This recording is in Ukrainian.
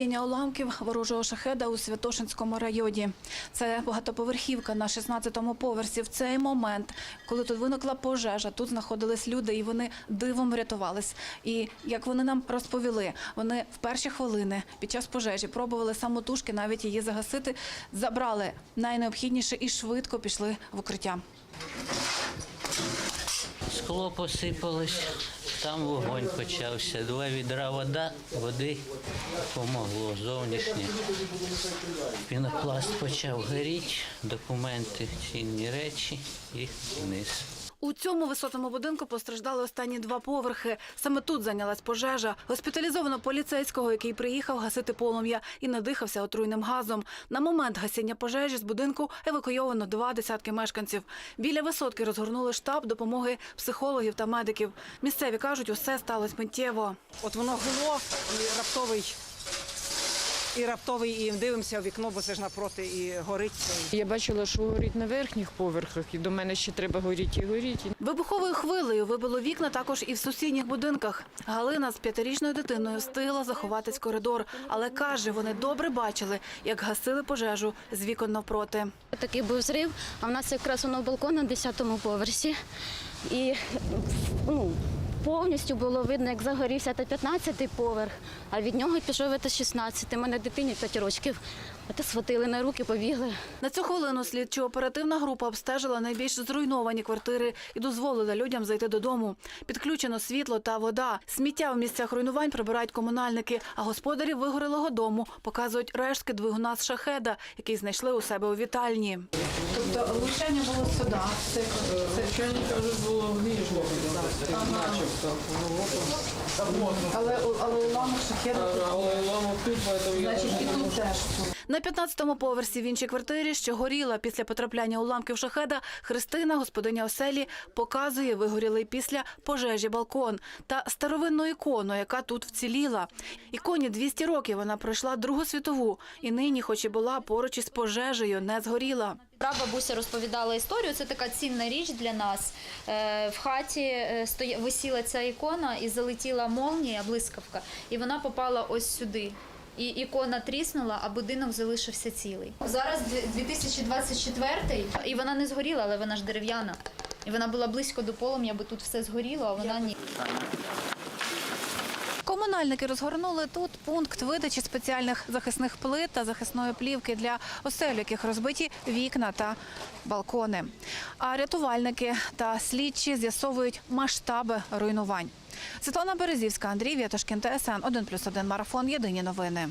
Падіння уламків ворожого шахеда у Святошинському районі. Це багатоповерхівка на 16-му поверсі. В цей момент, коли тут виникла пожежа, тут знаходились люди, і вони дивом врятувались. І як вони нам розповіли, вони в перші хвилини під час пожежі пробували самотужки навіть її загасити, забрали найнеобхідніше і швидко пішли в укриття. Скло посипалось, там вогонь почався. Два відра вода, води помогло зовнішнє. Пінопласт почав горіти, документи, цінні речі і вниз. У цьому висотному будинку постраждали останні два поверхи. Саме тут зайнялась пожежа. Госпіталізовано поліцейського, який приїхав гасити полум'я і надихався отруйним газом. На момент гасіння пожежі з будинку евакуйовано два десятки мешканців. Біля висотки розгорнули штаб допомоги психологів та медиків. Місцеві кажуть, усе сталося миттєво. От воно гуло раптовий, і раптовий, і дивимося в вікно, бо це ж напроти і горить. Я бачила, що горить на верхніх поверхах, і до мене ще треба горіти і горіти. Вибуховою хвилею вибило вікна також і в сусідніх будинках. Галина з п'ятирічною дитиною встигла заховатись в коридор, але каже, вони добре бачили, як гасили пожежу з вікон навпроти. Такий був зрив, а в нас якраз воно балкон на 10-му поверсі. І ну, повністю було видно, як загорівся та 15-й поверх, а від нього пішов та 16-й. Мене дитині 5 років. Та схватили на руки, побігли. На цю хвилину слідчо-оперативна група обстежила найбільш зруйновані квартири і дозволила людям зайти додому. Підключено світло та вода. Сміття в місцях руйнувань прибирають комунальники, а господарі вигорілого дому показують рештки двигуна з шахеда, який знайшли у себе у вітальні. Тобто влучання було сюди. Але, але уламок шахеда Значить, і тут теж. На 15-му поверсі в іншій квартирі, що горіла після потрапляння уламків шахеда, Христина, господиня оселі, показує вигорілий після пожежі балкон та старовинну ікону, яка тут вціліла. Іконі 200 років вона пройшла Другу світову і нині, хоч і була поруч із пожежею, не згоріла. Прабабуся розповідала історію. Це така цінна річ для нас. Е, В хаті е, висіла ця ікона і залетіла молнія, блискавка, і вона попала ось сюди. І ікона тріснула, а будинок залишився цілий. Зараз дві- 2024 і вона не згоріла, але вона ж дерев'яна. І вона була близько до полум'я, бо тут все згоріло, а вона ні. Комунальники розгорнули тут пункт видачі спеціальних захисних плит та захисної плівки для осель, яких розбиті вікна та балкони. А рятувальники та слідчі з'ясовують масштаби руйнувань. Світлана Березівська, Андрій Вєтошкін, ТСН 1+,1 Марафон. Єдині новини.